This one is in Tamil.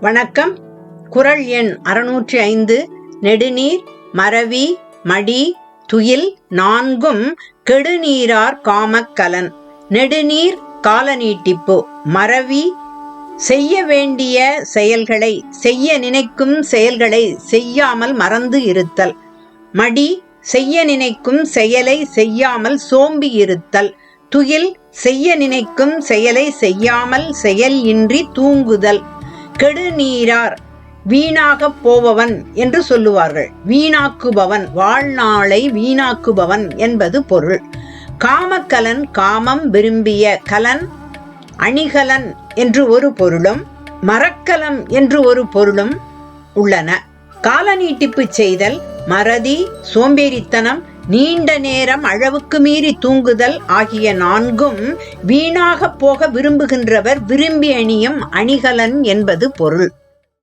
வணக்கம். குரல் எண் அறுநூற்றி ஐந்து. நெடுநீர் மறவி மடி துயில் நான்கும் கெடுநீரார் காமக்கலன் நெடுநீர் கால நீட்டிப்பு மறவி செய்ய வேண்டிய செயல்களை செய்ய நினைக்கும் செயல்களை செய்யாமல் மறந்து இருத்தல். மடி செய்ய நினைக்கும் செயலை செய்யாமல் சோம்பி இருத்தல். துயில் செய்ய நினைக்கும் செயலை செய்யாமல் செயல் இன்றி தூங்குதல். கெடுநீரார் வீணாகப் போபவன் என்று சொல்லுவார்கள். வீணாக்குபவன் வாழ்நாளை வீணாக்குபவன் என்பது பொருள். காமக்கலன் காமம் விரும்பிய கலன் அணிகலன் என்று ஒரு பொருளும் மரக்கலம் என்று ஒரு பொருளும் உள்ளன. கால நீட்டிப்பு செய்தல் மறதி சோம்பேறித்தனம் நீண்ட நேரம் அளவுக்கு மீறி தூங்குதல் ஆகிய நான்கும் வீணாகப் போக விரும்புகின்றவர் விரும்பி அணியும் அணிகலன் என்பது பொருள்.